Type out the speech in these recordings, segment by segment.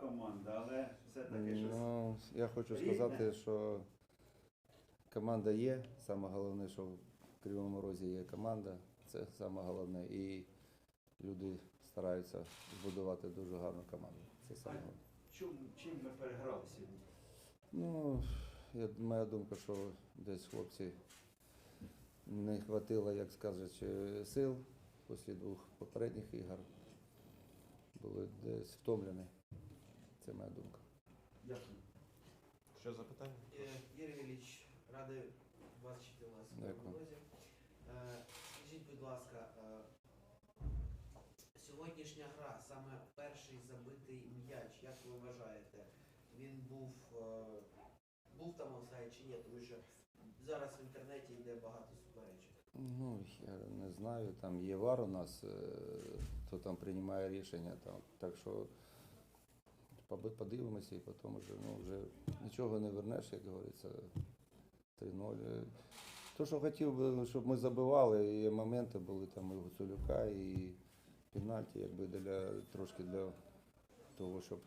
команда, але все-таки щось. Ну, я хочу Рідне. сказати, що команда є. Саме головне, що в Кривому Розі є команда. Це саме головне. І люди стараються збудувати дуже гарну команду. Це саме головне. Чим, чим ми переграли сьогодні? Ну, я, моя думка, що десь хлопці не вистачило, як скажуть, сил після двох попередніх ігор. Були десь втомлені. Це моя думка. Дякую. Що за питання? Е, Юрій Ілліч, радий вас чути у нас в Дякую. Розі. Е, Скажіть, будь ласка, е, сьогоднішня гра, саме перший забитий м'яч, як ви вважаєте, він був, був там офсайд чи ні? Тому що зараз в інтернеті йде багато суперечок. Ну, я не знаю, там є вар у нас, хто там приймає рішення, там, так що подивимося і потім вже, ну, вже нічого не вернеш, як говориться, 3-0. Е, То, що хотів би, щоб ми забивали, і моменти були там і Гуцулюка, і пенальті, якби для, трошки для того, щоб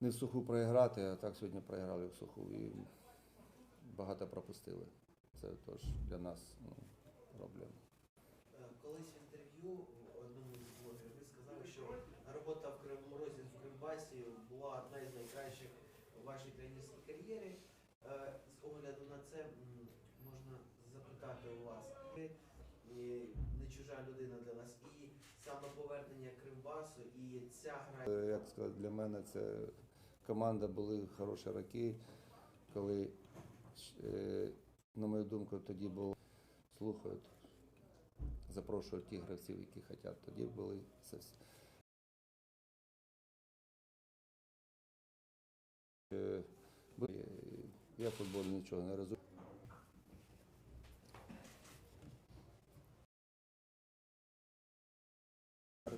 не в суху проіграти, а так сьогодні проіграли в суху і багато пропустили. Це теж для нас ну, проблема. Е, Колись в інтерв'ю одному з блогерів ви сказали, що робота в Кривому Розі в була одна із найкращих у вашій тренерській кар'єрі. Е, З огляду на це можна запитати у вас. Ви е, не чужа людина для нас, і саме повернення Кривбасу, і ця гра. Е, Як сказати, для мене це команда були хороші роки, коли, на мою думку, тоді було слухають, запрошують ті гравців, які хочуть. Тоді були Я в футболі нічого не розумію.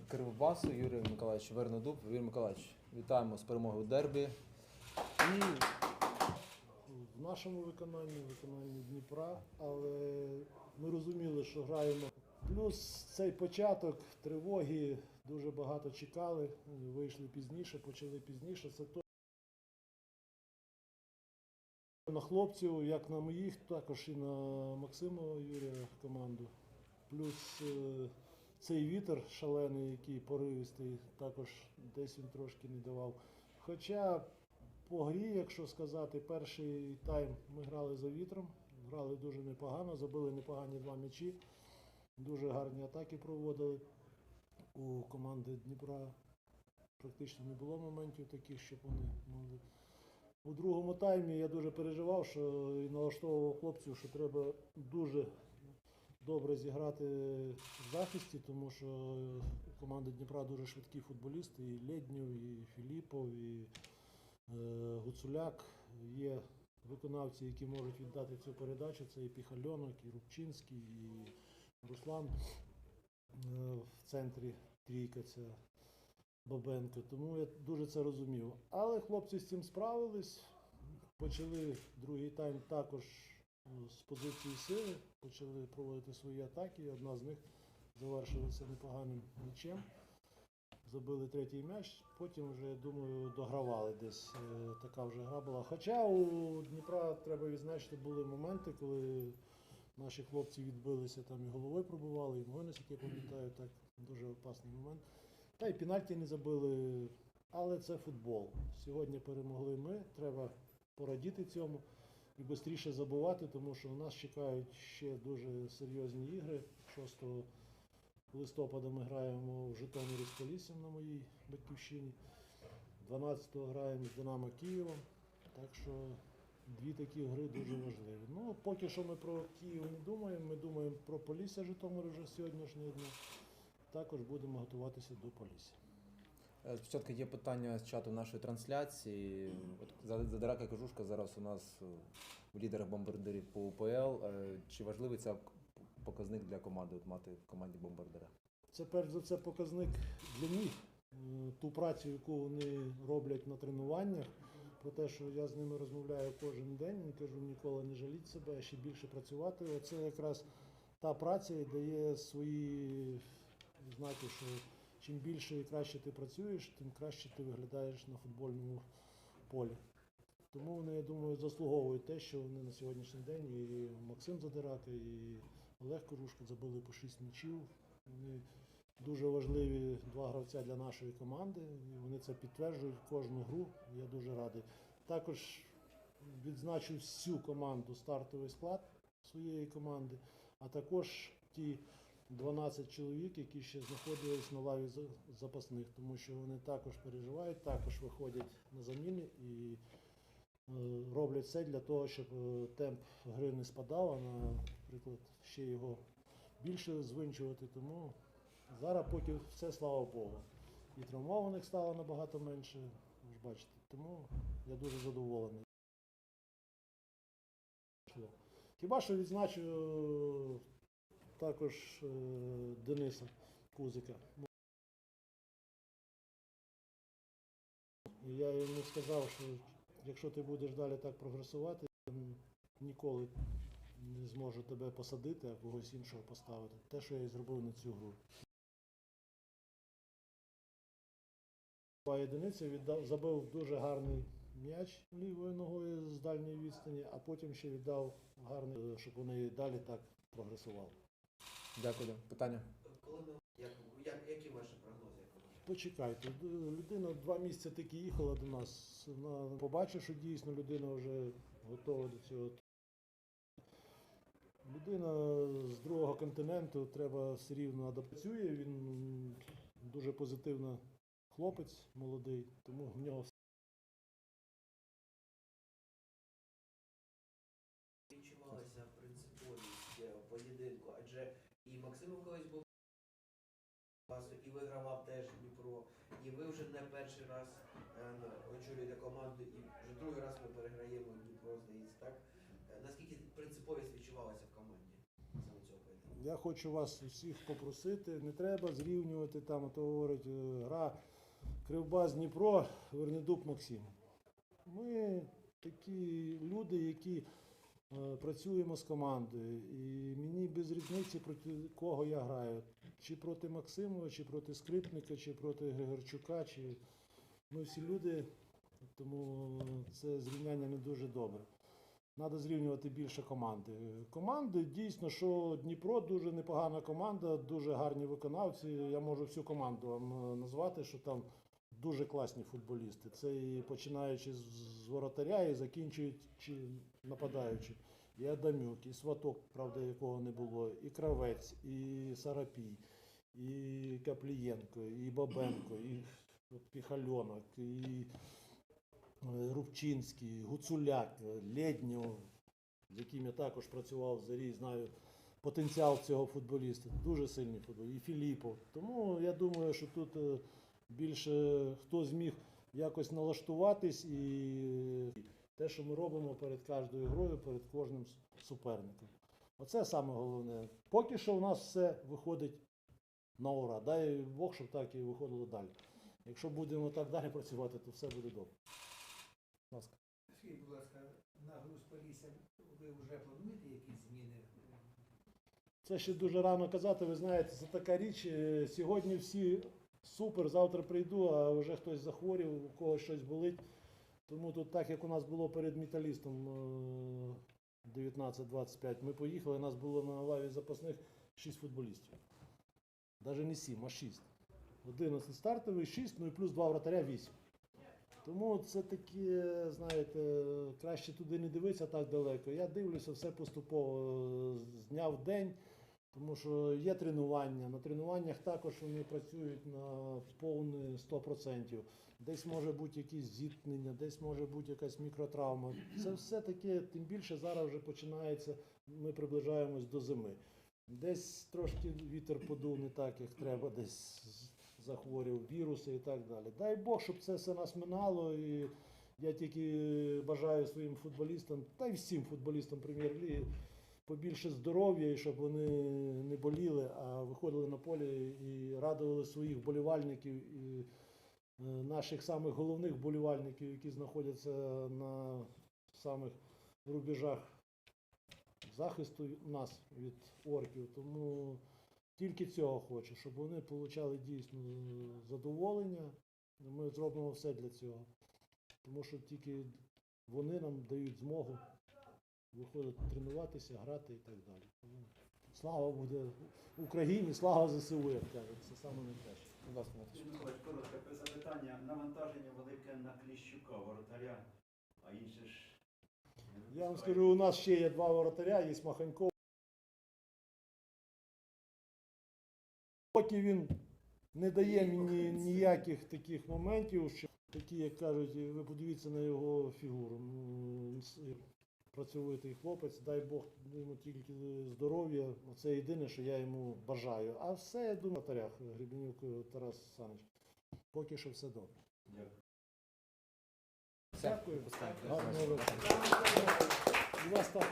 Кривбасу Юрій Миколаївич Вернодуб. Юрій Миколаївич, вітаємо з перемогою в дербі. І в нашому виконанні, в виконанні Дніпра, але ми розуміли, що граємо. Плюс цей початок тривоги дуже багато чекали, вийшли пізніше, почали пізніше. Це на хлопців, як на моїх, також і на Максима Юрія команду. Плюс е, цей вітер шалений, який поривистий, також десь він трошки не давав. Хоча по грі, якщо сказати, перший тайм ми грали за вітром, грали дуже непогано, забили непогані два м'ячі, дуже гарні атаки проводили. У команди Дніпра практично не було моментів таких, щоб вони могли. У другому таймі я дуже переживав, що і налаштовував хлопців, що треба дуже добре зіграти в захисті, тому що у команди Дніпра дуже швидкі футболісти, і Леднів, і Філіпов, і Е, Гуцуляк. Є виконавці, які можуть віддати цю передачу. Це і Піхальонок, і Рубчинський, і Руслан е, в центрі трійка це Бабенко. Тому я дуже це розумів. Але хлопці з цим справились. Почали другий тайм також е, з позиції сили, почали проводити свої атаки. і Одна з них завершилася непоганим нічим забили третій м'яч, потім вже, я думаю, догравали десь. Е, Така вже гра була. Хоча у Дніпра треба відзначити, були моменти, коли наші хлопці відбилися там і головою пробували, і Мгонець, як я пам'ятаю, так дуже опасний момент. Та й пенальті не забили, але це футбол. Сьогодні перемогли ми, треба порадіти цьому і швидше забувати, тому що у нас чекають ще дуже серйозні ігри 6 листопада ми граємо в Житомирі з Поліссям на моїй батьківщині. 12-го граємо з Динамо Києвом. Так що дві такі гри дуже важливі. Ну, поки що ми про Київ не думаємо, ми думаємо про Полісся Житомир вже сьогоднішнє дня. Також будемо готуватися до Полісся. Е, Спочатку є питання з чату нашої трансляції. Задирака Кажушка зараз у нас е, в лідерах бомбардирів по УПЛ. Е, Чи важливий це показник для команди, от мати в команді бомбардира? Це перш за все показник для них, ту працю, яку вони роблять на тренуваннях. Про те, що я з ними розмовляю кожен день, і кажу, ніколи не жаліть себе, ще більше працювати. Оце якраз та праця і дає свої знаки, що чим більше і краще ти працюєш, тим краще ти виглядаєш на футбольному полі. Тому вони, я думаю, заслуговують те, що вони на сьогоднішній день і Максим Задирака, і Олег Корушко забили по 6 м'ячів. Вони дуже важливі два гравця для нашої команди. І вони це підтверджують кожну гру. Я дуже радий. Також відзначу всю команду, стартовий склад своєї команди, а також ті 12 чоловік, які ще знаходились на лаві запасних, тому що вони також переживають, також виходять на заміни і е, роблять все для того, щоб е, темп гри не спадав, а наприклад, ще його більше звинчувати. Тому зараз поки все, слава Богу. І травмованих стало набагато менше, ви ж бачите. Тому я дуже задоволений. Хіба що відзначу також е, Дениса Кузика. І я йому сказав, що якщо ти будеш далі так прогресувати, я ніколи не зможу тебе посадити, а когось іншого поставити. Те, що я і зробив на цю гру. Два єдиниці віддав, забив дуже гарний м'яч лівою ногою з дальньої відстані, а потім ще віддав гарний, щоб вони далі так прогресували. Дякую. Питання? Коли ми, як, як, які ваші прогнози? Почекайте, людина два місяці таки їхала до нас. Вона побачив, що дійсно людина вже готова до цього. Людина з другого континенту треба все рівно адаптує. Він дуже позитивно хлопець молодий, тому в нього відчувалася принциповість е, поєдинку, адже і Максим колись був і вигравав теж Дніпро, і ви вже не перший раз е, очолюєте команду, і вже другий раз ми переграємо Дніпро, здається, так? Е, Наскільки принциповість відчувалася в команді саме цього поєдинку? Я хочу вас усіх попросити, не треба зрівнювати там, а то говорить е, гра Кривбас Дніпро, Вернедуб Максим. Ми такі люди, які працюємо з командою. І мені без різниці проти кого я граю. Чи проти Максимова, чи проти Скрипника, чи проти Григорчука, чи ми всі люди, тому це зрівняння не дуже добре. Треба зрівнювати більше команди. Команди дійсно, що Дніпро дуже непогана команда, дуже гарні виконавці. Я можу всю команду вам е, назвати, що там дуже класні футболісти. Це і починаючи з воротаря і закінчуючи нападаючи. І Адамюк, і Сваток, правда, якого не було, і Кравець, і Сарапій, і Каплієнко, і Бабенко, і Піхальонок, і е, Рубчинський, Гуцуляк, е, Лєднєв, з яким я також працював в зарі, знаю потенціал цього футболіста. Дуже сильний футболіст. І Філіпов. Тому я думаю, що тут е, більше хто зміг якось налаштуватись і те, що ми робимо перед кожною грою, перед кожним суперником. Оце саме головне. Поки що у нас все виходить на ура. Дай Бог, щоб так і виходило далі. Якщо будемо так далі працювати, то все буде добре. Будь ласка. Скажіть, будь ласка, на гру з Поліссям ви вже плануєте якісь зміни? Це ще дуже рано казати. Ви знаєте, це така річ. е, Сьогодні всі супер, завтра прийду, а вже хтось захворів, у когось щось болить. Тому тут, так як у нас було перед металістом е, 19-25, ми поїхали, у нас було на лаві запасних 6 футболістів. Навіть не 7, а 6. 11 стартовий, 6, ну і плюс 2 вратаря 8. Тому це таке, знаєте, краще туди не дивитися так далеко. Я дивлюся все поступово е, з дня в день, тому що є тренування. На тренуваннях також вони працюють на повне 100%. Десь може бути якісь зіткнення, десь може бути якась мікротравма. Це все таке, тим більше зараз вже починається, ми приближаємось до зими. Десь трошки вітер подув не так, як треба, десь захворів віруси і так далі. Дай Бог, щоб це все нас минало. І я тільки бажаю своїм футболістам, та й всім футболістам прем'єр-ліги побільше здоров'я, і щоб вони не боліли, а виходили на полі і радували своїх болівальників і е, наших самих головних болівальників, які знаходяться на самих рубежах захисту нас від орків. Тому тільки цього хочу, щоб вони отримали дійсно задоволення. Ми зробимо все для цього. Тому що тільки вони нам дають змогу виходити тренуватися, грати і так далі. Слава буде Україні, слава ЗСУ, як кажуть, це саме найкраще. Будь ласка. Миколаївич, коротке запитання. Навантаження велике на Кліщука, воротаря, а інші ж... Я вам скажу, у нас ще є два воротаря, є Маханько. Поки він не дає мені ніяких таких моментів, що такі, як кажуть, ви подивіться на його фігуру. Працьовитий хлопець, дай Бог йому тільки здоров'я. Це єдине, що я йому бажаю. А все, я думаю, в воротарях Гребенюк Тарас Саныч. Поки що все добре. Дякую. Дякую. Дякую. Дякую. Гарного